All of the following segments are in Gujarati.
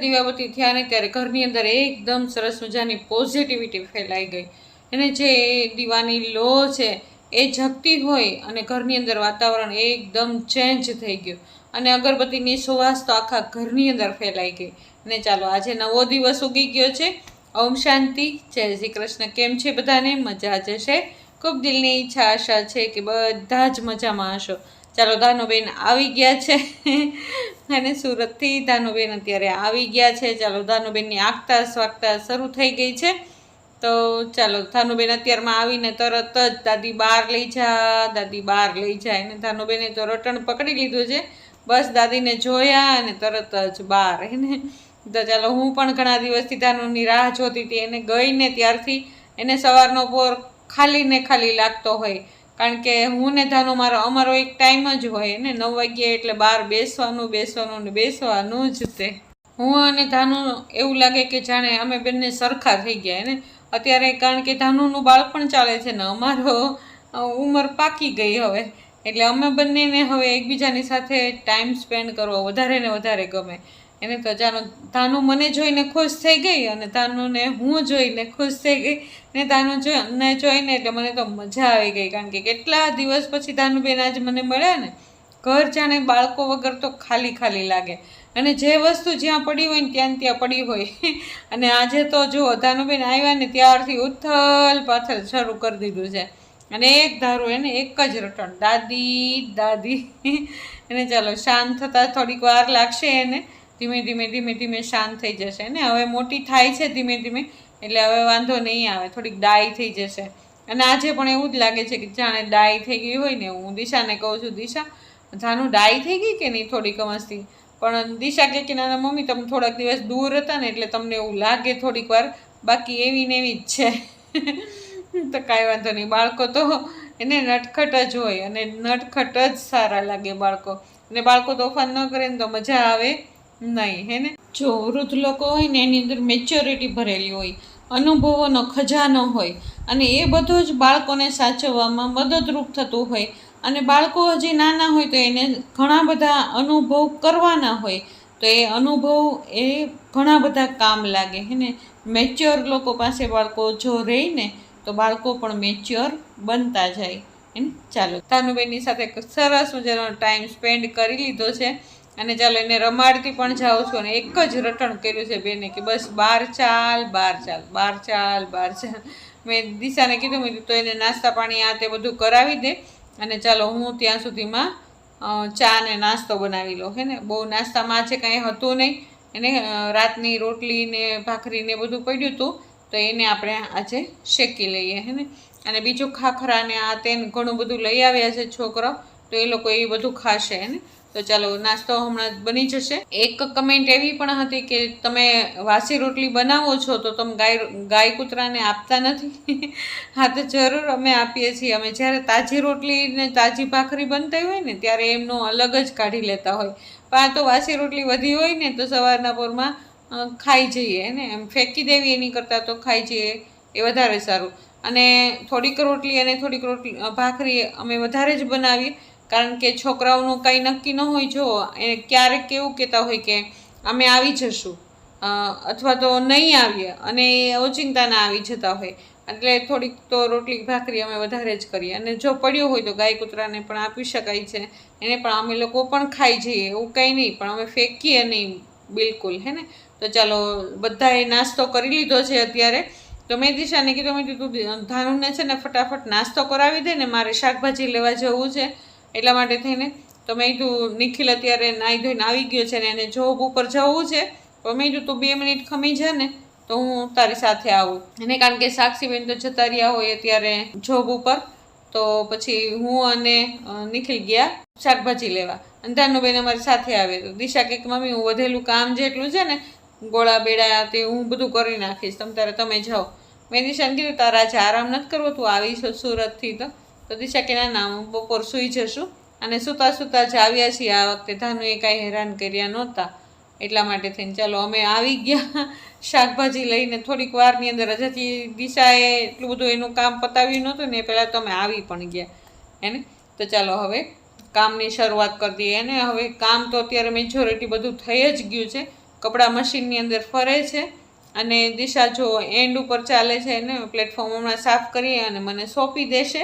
દીવાબત્તી થયા ને ત્યારે ઘરની અંદર એકદમ સરસ મજાની પોઝિટિવિટી ફેલાઈ ગઈ. અને જે દીવાની લો છે, એ જગતી હોય અને ઘરની અંદર વાતાવરણ એકદમ ચેન્જ થઈ ગયું. અને અગરબત્તીની સુવાસ તો આખા ઘરની અંદર ફેલાઈ ગઈ. અને ચાલો, આજે નવો દિવસ ઉગી ગયો છે. ઓમ શાંતિ. જય શ્રી કૃષ્ણ. કેમ છે બધાને? મજા જશે ખૂબ દિલની ઈચ્છા, આશા છે કે બધા જ મજામાં હશો. ચાલો, ધાનુબેન આવી ગયા છે. અને સુરતથી ધાનુબેન અત્યારે આવી ગયા છે. ચાલો, ધાનુબેનની આગતા સ્વાગતા શરૂ થઈ ગઈ છે. તો ચાલો, ધાનુબેન અત્યારમાં આવીને તરત જ દાદી બહાર લઈ જા, દાદી બહાર લઈ જાય અને ધાનુબેને તો રટણ પકડી લીધું છે. બસ દાદીને જોયા અને તરત જ બહાર એને તો ચાલો, હું પણ ઘણા દિવસથી ધાનુની રાહ જોતી હતી. એને ગઈને ત્યારથી એને સવારનો પોર ખાલી ને ખાલી લાગતો હોય. કારણ કે હું ને ધાનો, મારો, અમારો એક ટાઈમ જ હોય ને, નવ વાગ્યે એટલે બહાર બેસવાનું બેસવાનું ને બેસવાનું જ તે. હું અને ધાનુ એવું લાગે કે જાણે અમે બંને સરખા થઈ ગયા ને અત્યારે કારણ કે ધાનુનું બાળપણ ચાલે છે ને, અમારો ઉંમર પાકી ગઈ હવે. એટલે અમે બંનેને હવે એકબીજાની સાથે ટાઈમ સ્પેન્ડ કરવો વધારે ને વધારે ગમે. એને તો તાનું મને જોઈને ખુશ થઈ ગઈ અને તાનુંને હું જોઈને ખુશ થઈ ગઈ. ને તાનું જોઈને જોઈને એટલે મને તો મજા આવી ગઈ કારણ કે કેટલા દિવસ પછી ધાનુબેન આજે મને મળ્યા ને, ઘર જાણે બાળકો વગર તો ખાલી ખાલી લાગે. અને જે વસ્તુ જ્યાં પડી હોય ને ત્યાં ત્યાં પડી હોય. અને આજે તો જો ધાનુબેન આવ્યા ને ત્યારથી ઉથલ પાથલ શરૂ કરી દીધું છે. અને એક ધારું એને એક જ રટણ, દાદી દાદી. એને ચાલો શાંત થતાં થોડીક વાર લાગશે એને. ધીમે ધીમે ધીમે ધીમે શાંત થઈ જશે ને? હવે મોટી થાય છે ધીમે ધીમે, એટલે હવે વાંધો નહીં આવે, થોડીક ડાય થઈ જશે. અને આજે પણ એવું જ લાગે છે કે જાણે ડાય થઈ ગઈ હોય ને હું દિશાને કહું છું, દિશા, જાનું ડાય થઈ ગઈ કે નહીં થોડીક મસ્તી પણ દિશા કે નાના મમ્મી, તમે થોડાક દિવસ દૂર હતા ને, એટલે તમને એવું લાગે થોડીક વાર, બાકી એવી ને એવી જ છે. તો કાંઈ વાંધો નહીં. બાળકો તો એને નટખટ જ હોય, અને નટખટ જ સારા લાગે બાળકો. અને બાળકો તોફાન ન કરે ને તો મજા આવે. નહીં, હે ને? જો વૃદ્ધ લોકો હોય ને, એની અંદર મેચ્યોરિટી ભરેલી હોય, અનુભવોનો ખજાનો હોય, અને એ બધું જ બાળકોને સાચવવામાં મદદરૂપ થતું હોય, અને બાળકો હજી નાના હોય તો એને ઘણા બધા અનુભવ કરવાના હોય, તો એ અનુભવ એ ઘણા બધા કામ લાગે, હે ને? મેચ્યોર લોકો પાસે બાળકો જો રહે ને, તો બાળકો પણ મેચ્યોર બનતા જાય, હે ને? ચાલો, તાનુબેનની સાથે સરસ મજાનો ટાઈમ સ્પેન્ડ કરી લીધો છે. અને ચાલો એને રમાડતી પણ જાઉં છું અને એક જ રટણ કર્યું છે બેને કે બસ બહાર ચાલ, બાર ચાલ બહાર ચાલ, બાર ચાલ. મેં દિશાને કીધું, મેં તો એને નાસ્તા પાણી આ તે બધું કરાવી દે અને ચાલો હું ત્યાં સુધીમાં ચા ને નાસ્તો બનાવી લો હે ને? બહુ નાસ્તામાં આજે કાંઈ હતું નહીં. એને રાતની રોટલી ને ભાખરી ને બધું પડ્યું હતું, તો એને આપણે આજે શેકી લઈએ. હે ને? અને બીજું ખાખરા ને આ તેને ઘણું બધું લઈ આવ્યા છે છોકરો તો એ લોકો એ બધું ખાશે. હે ને? તો ચાલો, નાસ્તો હમણાં બની જશે. એક કમેન્ટ એવી પણ હતી કે તમે વાસી રોટલી બનાવો છો તો તમે ગાય ગાય કૂતરાને આપતા નથી? હા, તો જરૂર અમે આપીએ છીએ. અમે જ્યારે તાજી રોટલી ને તાજી ભાખરી બનતી હોય ને, ત્યારે એમનો અલગ જ કાઢી લેતા હોય. પણ આ તો વાસી રોટલી વધી હોય ને, તો સવારના પોરમાં ખાઈ જઈએ ને? એમ ફેંકી દેવી એની કરતાં તો ખાઈ જઈએ એ વધારે સારું. અને થોડીક રોટલી અને થોડીક રોટલી ભાખરી અમે વધારે જ બનાવીએ. કારણ કે છોકરાઓનું કંઈ નક્કી ન હોય, જો, એ ક્યારેક કેવું કહેતા હોય કે અમે આવી જશું અથવા તો નહીં આવીએ અને એ ઓચિંતાના આવી જતા હોય. એટલે થોડીક તો રોટલી ભાખરી અમે વધારે જ કરીએ. અને જો પડ્યો હોય તો ગાય કૂતરાને પણ આપી શકાય છે. એને પણ અમે લોકો પણ ખાઈ જઈએ, એવું કંઈ નહીં, પણ અમે ફેંકીએ નહીં બિલકુલ, હે ને? તો ચાલો, બધાએ નાસ્તો કરી લીધો છે અત્યારે. તો મેં દિશાને કીધું, મેં કીધું ધાનુને છે ને ફટાફટ નાસ્તો કરાવી દે ને મારે શાકભાજી લેવા જવું છે. એટલા માટે થઈને તો મેં કીધું, નિખિલ અત્યારે નાહી ધોઈને આવી ગયો છે ને એને જોબ ઉપર જવું છે. તો મેં કીધું, તું બે મિનિટ ખમી જા ને, તો હું તારી સાથે આવું. એને કારણ કે સાક્ષીબેન તો જતા રહ્યા હોય અત્યારે જોબ ઉપર, તો પછી હું અને નિખિલ ગયા શાકભાજી લેવા. અને ધાનુબેન અમારી સાથે આવે. તો દિશા કે, મમ્મી, હું વધેલું કામ જેટલું છે ને, ગોળા, બેડા તે હું બધું કરી નાખીશ. તમ તારે, તમે જાઓ. મેં દિશાને કીધું, તારા આજે આરામ નથી કરવો, તું આવી છો સુરતથી તો. તો દિશા કે ના ના હું બપોર સૂઈ જશું અને સૂતા સૂતા જ આવ્યા છીએ આ વખતે. ધાનુએ કાંઈ હેરાન કર્યા નહોતા. એટલા માટે થઈને ચાલો અમે આવી ગયા શાકભાજી લઈને. થોડીક વારની અંદર હજાથી દિશાએ એટલું બધું એનું કામ પતાવ્યું નહોતું ને એ પહેલાં તો અમે આવી પણ ગયા. એને તો ચાલો હવે કામની શરૂઆત કરી દઈએ. અને હવે કામ તો અત્યારે મેજોરિટી બધું થઈ જ ગયું છે. કપડાં મશીનની અંદર ફરે છે અને દિશા જો એન્ડ ઉપર ચાલે છે એને પ્લેટફોર્મ હમણાં સાફ કરી અને મને સોંપી દેશે.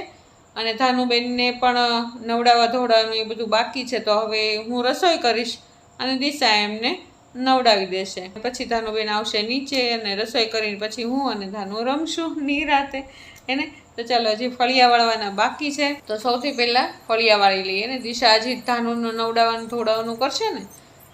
અને ધાનુબેનને પણ નવડાવવા ધોવડાવવાનું એ બધું બાકી છે, તો હવે હું રસોઈ કરીશ અને દિશા એમને નવડાવી દેશે. પછી ધાનુબેન આવશે નીચે અને રસોઈ કરીને પછી હું અને ધાનુ રમશું નિરાતે એને? તો ચાલો, હજી ફળિયા વાળવાના બાકી છે. તો સૌથી પહેલાં ફળિયા વાળી લઈએ ને. દિશા હજી ધાનુનું નવડાવવાનું ધોડાવવાનું કરશે ને,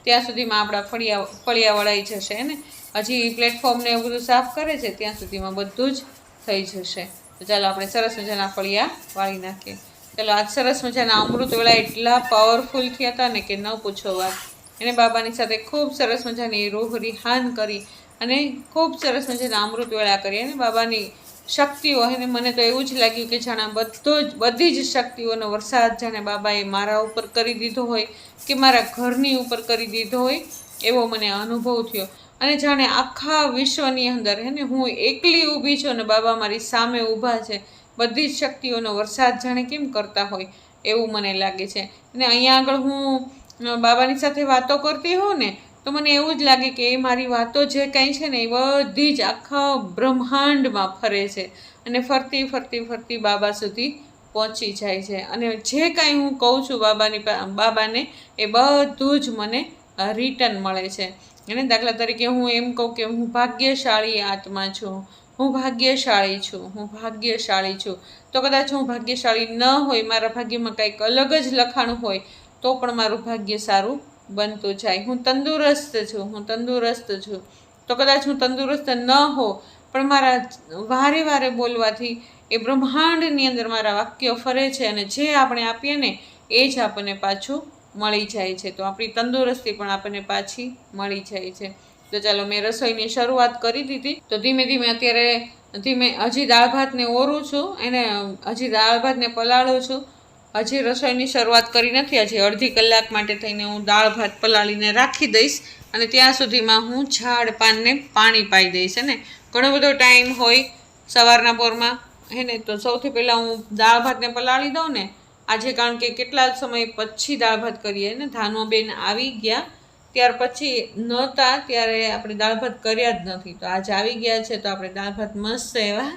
ત્યાં સુધીમાં આપણા ફળિયા ફળિયા વળાઈ જશે ને હજી પ્લેટફોર્મને એવું બધું સાફ કરે છે, ત્યાં સુધીમાં બધું જ થઈ જશે. તો ચાલો આપણે સરસ મજાના ફળિયા વાળી નાખીએ. ચાલો આજ સરસ મજાના અમૃત વેળા એટલા પાવરફુલ થયા હતા ને કે ન પૂછો વાત. એને બાબાની સાથે ખૂબ સરસ મજાની રૂહ રિહાન કરી અને ખૂબ સરસ મજાના અમૃત વેળા કરી અને બાબાની શક્તિઓ અને મને તો એવું જ લાગ્યું કે જાણે બધો જ, બધી જ શક્તિઓનો વરસાદ જાણે બાબાએ મારા ઉપર કરી દીધો હોય કે મારા ઘરની ઉપર કરી દીધો હોય એવો મને અનુભવ થયો. અને જાણે આખા વિશ્વની અંદર હે ને હું એકલી ઊભી છું અને બાબા મારી સામે ઊભા છે, બધી જ શક્તિઓનો વરસાદ જાણે કેમ કરતા હોય એવું મને લાગે છે. અને અહીંયા આગળ હું બાબાની સાથે વાતો કરતી હોઉં ને, તો મને એવું જ લાગે કે એ મારી વાતો જે કાંઈ છે ને એ બધી જ આખા બ્રહ્માંડમાં ફરે છે. અને ફરતી ફરતી ફરતી બાબા સુધી પહોંચી જાય છે. અને જે કાંઈ હું કહું છું બાબાની બાબાને, એ બધું જ મને રિટર્ન મળે છે. અને દાખલા તરીકે હું એમ કહું કે હું ભાગ્યશાળી આત્મા છું. હું ભાગ્યશાળી છું. હું ભાગ્યશાળી છું. તો કદાચ હું ભાગ્યશાળી ન હોય, મારા ભાગ્યમાં કંઈક અલગ જ લખાણ હોય, તો પણ મારું ભાગ્ય સારું બનતું જાય. હું તંદુરસ્ત છું. હું તંદુરસ્ત છું. તો કદાચ હું તંદુરસ્ત ન હો પણ મારા વારે વારે બોલવાથી એ બ્રહ્માંડની અંદર મારા વાક્યો ફરે છે અને જે આપણે આપીએ ને, એ જ આપણને પાછું મળી જાય છે. તો આપણી તંદુરસ્તી પણ આપણને પાછી મળી જાય છે. તો ચાલો, મેં રસોઈની શરૂઆત કરી દીધી. તો ધીમે ધીમે અત્યારે ધીમે હજી દાળ ભાતને ઓરું છું એને હજી દાળ ભાતને પલાળું છું. હજી રસોઈની શરૂઆત કરી નથી. હજી અડધી કલાક માટે થઈને હું દાળ ભાત પલાળીને રાખી દઈશ અને ત્યાં સુધીમાં હું ઝાડ પાનને પાણી પાઈ દઈશ ને? ઘણો બધો ટાઈમ હોય સવારના પોરમાં. હે ને? તો સૌથી પહેલાં હું દાળ ભાતને પલાળી દઉં ને આજે કારણ કે કેટલા સમય પછી દાળ ભાત કરીએ ને ધાનુબેન આવી ગયા, ત્યાર પછી નહોતા, ત્યારે આપણે દાળ ભાત કર્યા જ નથી. તો આજે આવી ગયા છે, તો આપણે દાળ ભાત મસ્ત એવા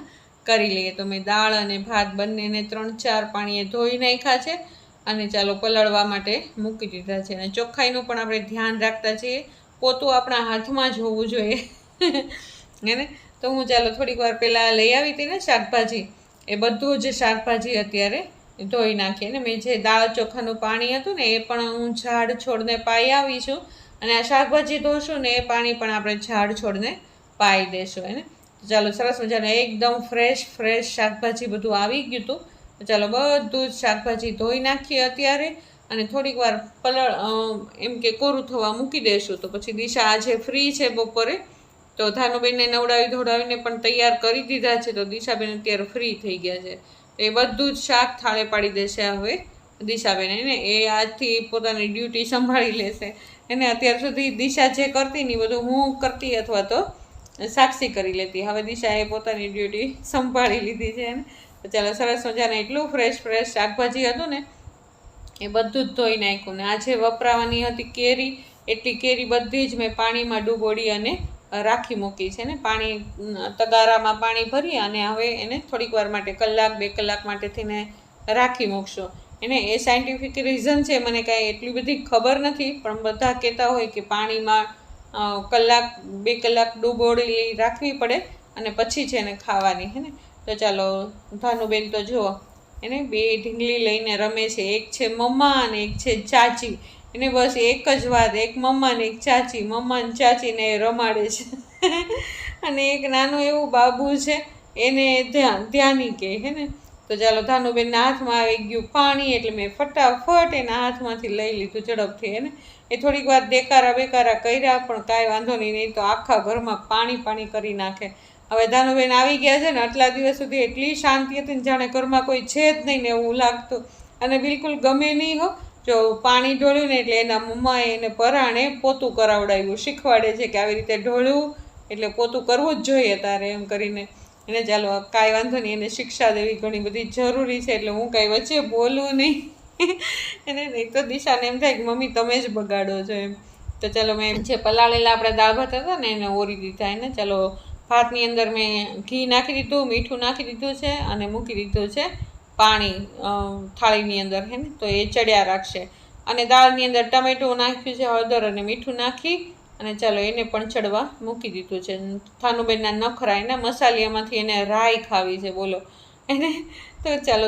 કરી લઈએ. તો મેં દાળ અને ભાત બંનેને ત્રણ ચાર પાણીએ ધોઈ નાખ્યા છે અને ચાલો પલાળવા માટે મૂકી દીધા છે. અને ચોખ્ખાઈનું પણ આપણે ધ્યાન રાખતા છીએ. પોતું આપણા હાથમાં જ હોવું જોઈએ. એને તો હું ચાલો થોડીક વાર પહેલાં લઈ આવી હતી ને શાકભાજી. એ બધું જ શાકભાજી અત્યારે ધોઈ નાખીએ ને મેં જે દાળ ચોખાનું પાણી હતું ને એ પણ હું ઝાડ છોડને પાઈ આવી છું. અને આ શાકભાજી ધોશું ને એ પાણી પણ આપણે ઝાડ છોડને પાઈ દેશું એને ચાલો, સરસ મજાને, એકદમ ફ્રેશ ફ્રેશ શાકભાજી બધું આવી ગયું હતું. ચાલો, બધું જ શાકભાજી ધોઈ નાખીએ અત્યારે અને થોડીક વાર પલળ એમ કે કોરું થવા મૂકી દઈશું તો પછી દિશા આજે ફ્રી છે બપોરે. તો ધાનુબેનને નવડાવી ધોડાવીને પણ તૈયાર કરી દીધા છે. તો દિશાબેન અત્યારે ફ્રી થઈ ગયા છે. એ બધું જ શાક થાળે પાડી દેશે હવે દિશાબેન. એને એ આજથી પોતાની ડ્યુટી સંભાળી લેશે. એને અત્યાર સુધી દિશા જે કરતી ને બધું હું કરતી અથવા તો સાક્ષી કરી લેતી. હવે દિશાએ પોતાની ડ્યુટી સંભાળી લીધી છે એને. ચાલો સરસ મજાને એટલું ફ્રેશ ફ્રેશ શાકભાજી હતું ને, એ બધું જ ધોઈ નાખ્યું ને. આજે વપરાવાની હતી કેરી. એટલી કેરી બધી જ મેં પાણીમાં ડૂબોડી અને રાખી મૂકી છે ને, પાણી તગારામાં પાણી ભરી અને હવે એને થોડીક વાર માટે, કલાક, બે કલાક માટે થઈને રાખી મૂકશો. એને એ સાયન્ટિફિક રીઝન છે, મને કાંઈ એટલી બધી ખબર નથી, પણ બધા કહેતા હોય કે પાણીમાં કલાક, બે કલાક ડૂબોડી રાખવી પડે અને પછી છે એને ખાવાની, હે ને? તો ચાલો ભાનુબેન તો જુઓ, એને બે ઢીંગલી લઈને રમે છે, એક છે મમ્મા અને એક છે ચાચી. એને બસ એક જ વાત, એક મમ્મા ને એક ચાચી. મમ્મા ને ચાચીને રમાડે છે. અને એક નાનું એવું બાબુ છે, એને ધ્યાન, ધ્યાની કહે, હે ને? તો ચાલો ધાનુબેનના હાથમાં આવી ગયું પાણી, એટલે મેં ફટાફટ એના હાથમાંથી લઈ લીધું ઝડપથી એને એ થોડીક વાર દેકારા બેકારા કર્યા, પણ કાંઈ વાંધો નહીં નહીં તો આખા ઘરમાં પાણી પાણી કરી નાખે. હવે ધાનુબેન આવી ગયા છે ને, આટલા દિવસ સુધી એટલી શાંતિ હતી ને જાણે ઘરમાં કોઈ છે જ નહીં ને એવું લાગતું. અને બિલકુલ ગમે નહીં હો જો પાણી ઢોળ્યું ને એટલે એના મમ્માએ એને પરાણે પોતું કરાવડાવ્યું. શીખવાડે છે કે આવી રીતે ઢોળવું એટલે પોતું કરવું જ જોઈએ તારે એમ કરીને. એને ચાલો કાંઈ વાંધો નહીં, એને શિક્ષા દેવી ઘણી બધી જરૂરી છે એટલે હું કાંઈ વચ્ચે બોલું નહીં. એને નહીં તો દિશાને એમ થાય કે, મમ્મી, તમે જ બગાડો છો એમ. તો ચાલો મેં જે પલાળેલા આપણે દાળ ભાત હતા ને, એને ઓરી દીધા એને. ચાલો, ભાતની અંદર મેં ઘી નાખી દીધું, મીઠું નાખી દીધું છે અને મૂકી દીધું છે. પાણી થાળીની અંદર હે ને તો એ ચડ્યા રાખશે. અને દાળની અંદર ટમેટું નાખ્યું છે, હળદર અને મીઠું નાખી, અને ચાલો એને પણ ચડવા મૂકી દીધું છે. થાનુબેનના નખરા એના મસાલિયામાંથી એને રાઈ ખાવી છે, બોલો. એને તો ચાલો,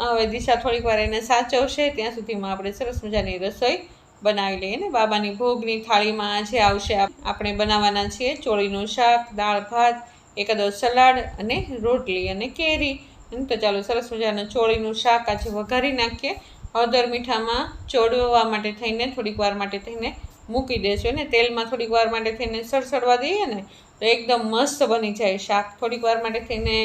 હવે દિશા થોડીક વાર એને સાચવશે, ત્યાં સુધીમાં આપણે સરસ મજાની રસોઈ બનાવી લઈએ. ને બાબાની ભોગની થાળીમાં આજે આવશે આપણે બનાવવાના છીએ ચોળીનું શાક, દાળ, ભાત, એકાદો સલાડ અને રોટલી અને કેરી. તો ચાલો સરસ મજાનું ચોળીનું શાક આજે વઘારી નાખીએ. હળદર મીઠામાં ચોડવા માટે થઈને, થોડીક વાર માટે થઈને મૂકી દેશું ને તેલમાં થોડીક વાર માટે થઈને સડસડવા દઈએ ને, તો એકદમ મસ્ત બની જાય શાક. થોડીક વાર માટે થઈને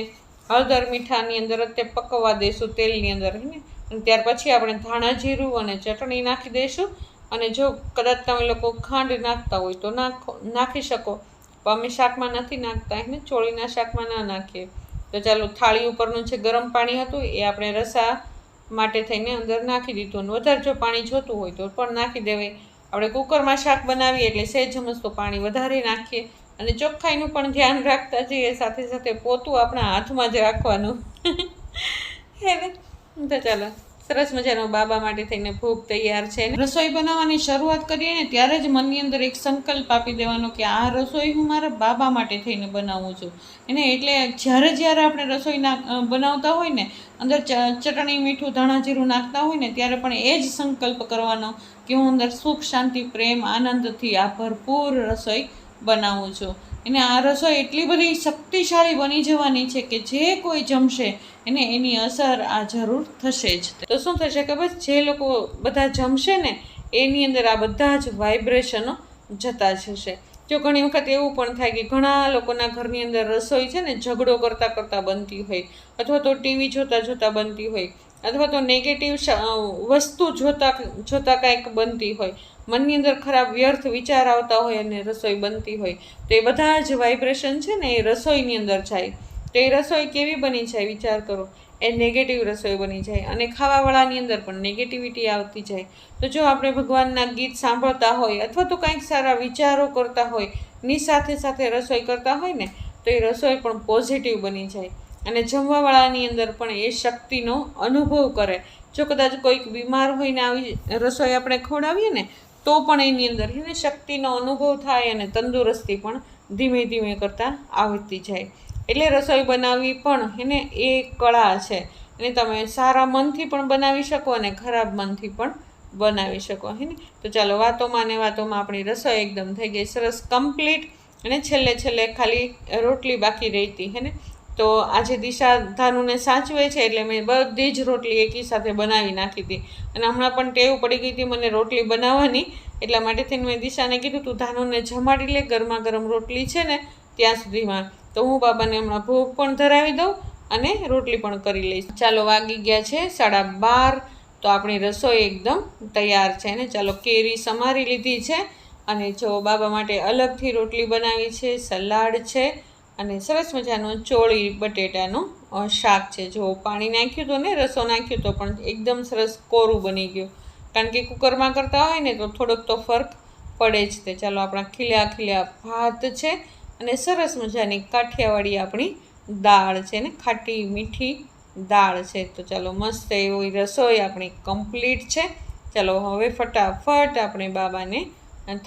હળદર મીઠાની અંદર તે પકવવા દઈશું તેલની અંદર ને? અને ત્યાર પછી આપણે ધાણા જીરું અને ચટણી નાખી દઈશું અને જો કદાચ તમે લોકો ખાંડ નાખતા હોય તો નાખો, નાખી શકો. પણ અમે શાકમાં નથી નાખતા એને ચોળીના શાકમાં ના નાખીએ. તો ચાલો થાળી ઉપરનું જે ગરમ પાણી હતું એ આપણે રસા માટે થઈને અંદર નાખી દીધું અને વધારે જો પાણી જોતું હોય તો પણ નાખી દેવાય આપણે કુકરમાં શાક બનાવીએ એટલે સહેજ તો પાણી વધારે નાખીએ અને ચોખ્ખાઈનું પણ ધ્યાન રાખતા જઈએ, સાથે સાથે પોતું આપણા હાથમાં જ રાખવાનું. હે ને? તો ચાલો. સરસ મજાનો બાબા માટે થઈને ભોગ તૈયાર છે. રસોઈ બનાવવાની શરૂઆત કરીએ ને ત્યારે જ મનની અંદર એક સંકલ્પ આપી દેવાનો કે આ રસોઈ હું મારા બાબા માટે થઈને બનાવું છું. એને એટલે જ્યારે જ્યારે આપણે રસોઈ નાખ બનાવતા હોય ને, અંદર ચટણી, મીઠું, ધાણા જીરું નાખતા હોય ને, ત્યારે પણ એ જ સંકલ્પ કરવાનો કે હું અંદર સુખ, શાંતિ, પ્રેમ, આનંદથી આ ભરપૂર રસોઈ બનાવું છું. એને આ રસોઈ એટલી બધી શક્તિશાળી બની જવાની છે કે જે કોઈ જમશે, એને એની અસર આ જરૂર થશે જ. તો શું થશે કે બસ જે લોકો બધા જમશે ને, એની અંદર આ બધા જ વાઇબ્રેશનો જતા જશે. જો ઘણી વખત એવું પણ થાય કે ઘણા લોકોના ઘરની અંદર રસોઈ છે ને, ઝઘડો કરતાં કરતાં બનતી હોય, અથવા તો ટીવી જોતાં જોતાં બનતી હોય અથવા તો નેગેટિવ વસ્તુ જોતા, જોતાં કાંઈક બનતી હોય. મનની અંદર ખરાબ વ્યર્થ વિચાર આવતા હોય અને રસોઈ બનતી હોય. તો એ બધા જ વાઇબ્રેશન છે ને એ રસોઈની અંદર જાય. તો એ રસોઈ કેવી બની જાય વિચાર કરો. એ નેગેટિવ રસોઈ બની જાય અને ખાવાવાળાની અંદર પણ નેગેટિવિટી આવતી જાય. તો જો આપણે ભગવાનના ગીત સાંભળતા હોય અથવા તો કંઈક સારા વિચારો કરતા હોય, ની સાથે સાથે રસોઈ કરતા હોય ને, તો એ રસોઈ પણ પોઝિટિવ બની જાય. અને જમવાવાળાની અંદર પણ એ શક્તિનો અનુભવ કરે. જો કદાચ કોઈક બીમાર હોય ને આવી રસોઈ આપણે ખવડાવીએ ને, તો પણ એની અંદર એને શક્તિનો અનુભવ થાય અને તંદુરસ્તી પણ ધીમે ધીમે કરતાં આવતી જાય. એટલે રસોઈ બનાવવી પણ એને એ કળા છે. એને તમે સારા મનથી પણ બનાવી શકો અને ખરાબ મનથી પણ બનાવી શકો, હે ને? તો ચાલો, વાતોમાં ને વાતોમાં આપણી રસોઈ એકદમ થઈ ગઈ, સરસ કમ્પ્લીટ અને છેલ્લે છેલ્લે ખાલી રોટલી બાકી રહેતી હતી હે ને? તો આજે દિશા ધાનુને સાચવે છે એટલે મેં બધી જ રોટલી એકી સાથે બનાવી નાખી હતી. અને હમણાં પણ ટેવ પડી ગઈ હતી મને રોટલી બનાવવાની, એટલા માટે થઈને મેં દિશાને કીધું, તું ધાનુને જમાડી લે ગરમા ગરમ રોટલી છે ને, ત્યાં સુધીમાં તો હું બાબાને હમણાં ભોગ પણ ધરાવી દઉં અને રોટલી પણ કરી લઈશ. ચાલો વાગી ગયા છે સાડા બાર, તો આપણી રસોઈ એકદમ તૈયાર છે ને. ચાલો કેરી સમારી લીધી છે અને જો બાબા માટે અલગથી રોટલી બનાવી છે, સલાડ છે અને સરસ મજાનું ચોળી, બટેટાનું શાક છે. જો પાણી નાખ્યું તો ને, રસો નાખ્યો તો પણ એકદમ સરસ કોરું બની ગયું. કારણ કે કુકરમાં કરતા હોય ને, તો થોડોક તો ફરક પડે જ તે. ચાલો, આપણા ખીલ્યા ખીલ્યા ભાત છે અને સરસ મજાની કાઠિયાવાડી આપણી દાળ છે ને, ખાટી મીઠી દાળ છે. તો ચાલો, મસ્ત એવી રસોઈ આપણી કમ્પ્લીટ છે. ચાલો, હવે ફટાફટ આપણે બાબાને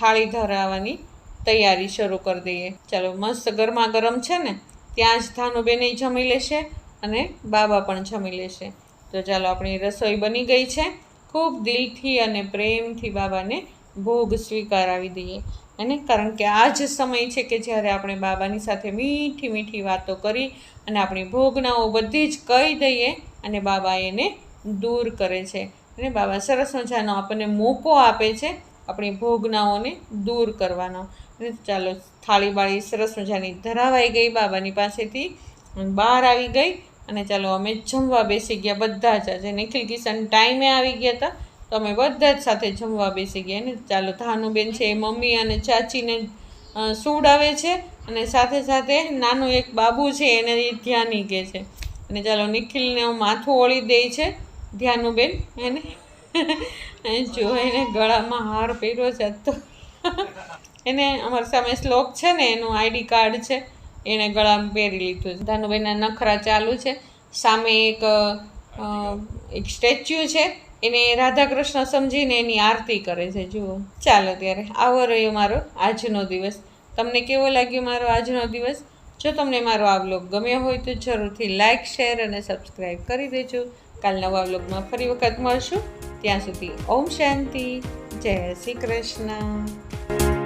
થાળી ધરાવવાની તૈયારી શરૂ કરી દઈએ. ચાલો, મસ્ત ગરમા ગરમ છે ને, ત્યાં જ ધાનુબેને જમી લેશે અને બાબા પણ જમી લેશે. તો ચાલો, આપણી રસોઈ બની ગઈ છે. ખૂબ દિલથી અને પ્રેમથી બાબાને ભોગ સ્વીકારાવી દઈએ. અને કારણ કે આ જ સમય છે કે જ્યારે આપણે બાબાની સાથે મીઠી મીઠી વાતો કરી અને આપણી ભોગનાઓ બધી જ કહી દઈએ અને બાબા એને દૂર કરે છે. અને બાબા સરસ મજાનો આપણને મોકો આપે છે આપણી ભોગનાઓને દૂર કરવાનો. ચાલો, થાળી બાળી સરસ મજાની ધરાવાઈ ગઈ બાબાની પાસેથી. બહાર આવી ગઈ. અને ચાલો, અમે જમવા બેસી ગયા બધા જ. આજે નિખિલ કિશન ટાઈમે આવી ગયા હતા. તો અમે બધા જ સાથે જમવા બેસી ગયા. ને ચાલો, ધાનુબેન છે એ મમ્મી અને ચાચીને સુવડાવે છે. અને સાથે સાથે નાનું એક બાબુ છે, એને ધ્યાની કહે છે. અને ચાલો, નિખિલને હું માથું ઓળી દે છે ધ્યાનુબેન એને જો એને ગળામાં હાર પહેર્યો છે તો. એને અમારી સામે શ્લોક છે ને, એનું આઈડી કાર્ડ છે એણે ગળામાં પહેરી લીધું છે. ધાનુભાઈના નખરા ચાલુ છે. સામે એક એક સ્ટેચ્યુ છે. એને રાધા કૃષ્ણ સમજીને એની આરતી કરે છે. જુઓ. ચાલો ત્યારે, આવો રહ્યો મારો આજનો દિવસ. તમને કેવો લાગ્યો મારો આજનો દિવસ? જો તમને મારો આ વ્લોગ ગમ્યો હોય તો જરૂરથી લાઇક શેર અને સબસ્ક્રાઈબ કરી દેજો. કાલ નવા વ્લોગમાં ફરી વખત મળશું. ત્યાં સુધી ઓમ શાંતિ. જય શ્રી કૃષ્ણ.